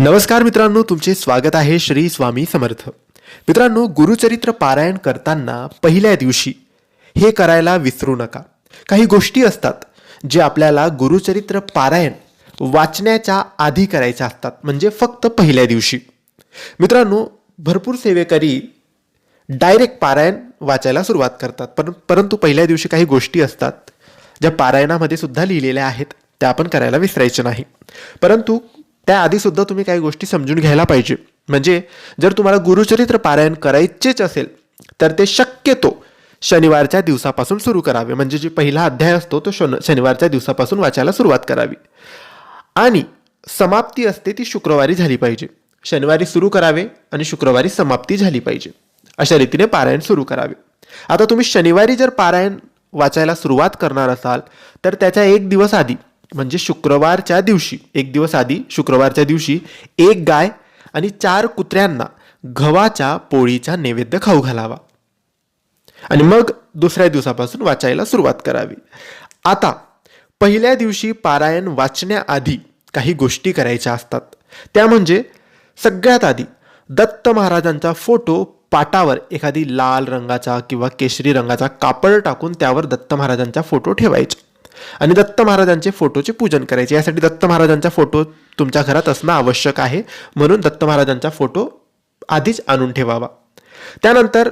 नमस्कार मित्रांनो तुमचे स्वागत आहे श्री स्वामी समर्थ. मित्रांनो गुरुचरित्र पारायण करताना पहिल्या दिवशी हे करायला विसरू नका. काही गोष्टी असतात जे आपल्याला गुरुचरित्र पारायण वाचण्याच्या आधी करायच्या असतात म्हणजे फक्त पहिल्या दिवशी. मित्रांनो भरपूर सेवेकरी डायरेक्ट पारायण वाचायला सुरुवात करतात पण परंतु पहिल्या दिवशी काही गोष्टी असतात ज्या पारायणामध्ये सुद्धा लिहिलेल्या आहेत त्या आपण करायला विसरायच्या नाही. परंतु त्याआधीसुद्धा तुम्ही काही गोष्टी समजून घ्यायला पाहिजे. म्हणजे जर तुम्हाला गुरुचरित्र पारायण करायचेच असेल तर ते शक्यतो शनिवारच्या दिवसापासून सुरू करावे. म्हणजे जे पहिला अध्याय असतो तो शन शनिवारच्या दिवसापासून वाचायला सुरुवात करावी. आणि समाप्ती असते ती शुक्रवारी झाली पाहिजे. शनिवारी सुरू करावे आणि शुक्रवारी समाप्ती झाली पाहिजे. अशा रीतीने पारायण सुरू करावे. आता तुम्ही शनिवारी जर पारायण वाचायला सुरुवात करणार असाल तर त्याच्या एक दिवस आधी म्हणजे शुक्रवारच्या दिवशी एक दिवस आधी शुक्रवारच्या दिवशी एक गाय आणि चार कुत्र्यांना गव्हाच्या पोळीचा नैवेद्य खाऊ घालावा. आणि मग दुसऱ्या दिवसापासून वाचायला सुरुवात करावी. आता पहिल्या दिवशी पारायण वाचण्याआधी काही गोष्टी करायच्या असतात. त्या म्हणजे सगळ्यात आधी दत्त महाराजांचा फोटो पाटावर एखादी लाल रंगाचा किंवा केशरी रंगाचा कापड टाकून त्यावर दत्त महाराजांचा फोटो ठेवायचा. आणि दत्त महाराजांचे फोटोचे पूजन करायचे. यासाठी दत्त महाराजांचा फोटो तुमच्या घरात असणं आवश्यक आहे. म्हणून दत्त महाराजांचा फोटो आधीच आणून ठेवावा. त्यानंतर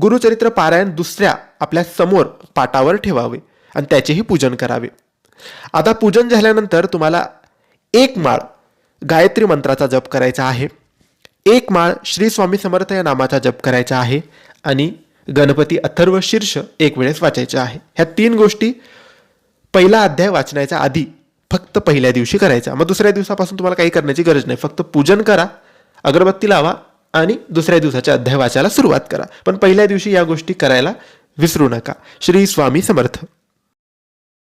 गुरुचरित्र पारायण दुसऱ्या आपल्यासमोर पाटावर ठेवावे आणि त्याचेही पूजन करावे. आता पूजन झाल्यानंतर तुम्हाला एक माळ गायत्री मंत्राचा जप करायचा आहे. एक माळ श्री स्वामी समर्थ या नामाचा जप करायचा आहे. आणि गणपती अथर्व शीर्ष एक वेळेस वाचायचे आहे. ह्या तीन गोष्टी पहिला अध्याय वाचण्याच्या आधी फक्त पहिल्या दिवशी करायचा. मग दुसऱ्या दिवसापासून तुम्हाला काही करण्याची गरज नाही. फक्त पूजन करा अगरबत्ती लावा आणि दुसऱ्या दिवसाच्या अध्याय वाचायला सुरुवात करा. पण पहिल्या दिवशी या गोष्टी करायला विसरू नका. श्री स्वामी समर्थ.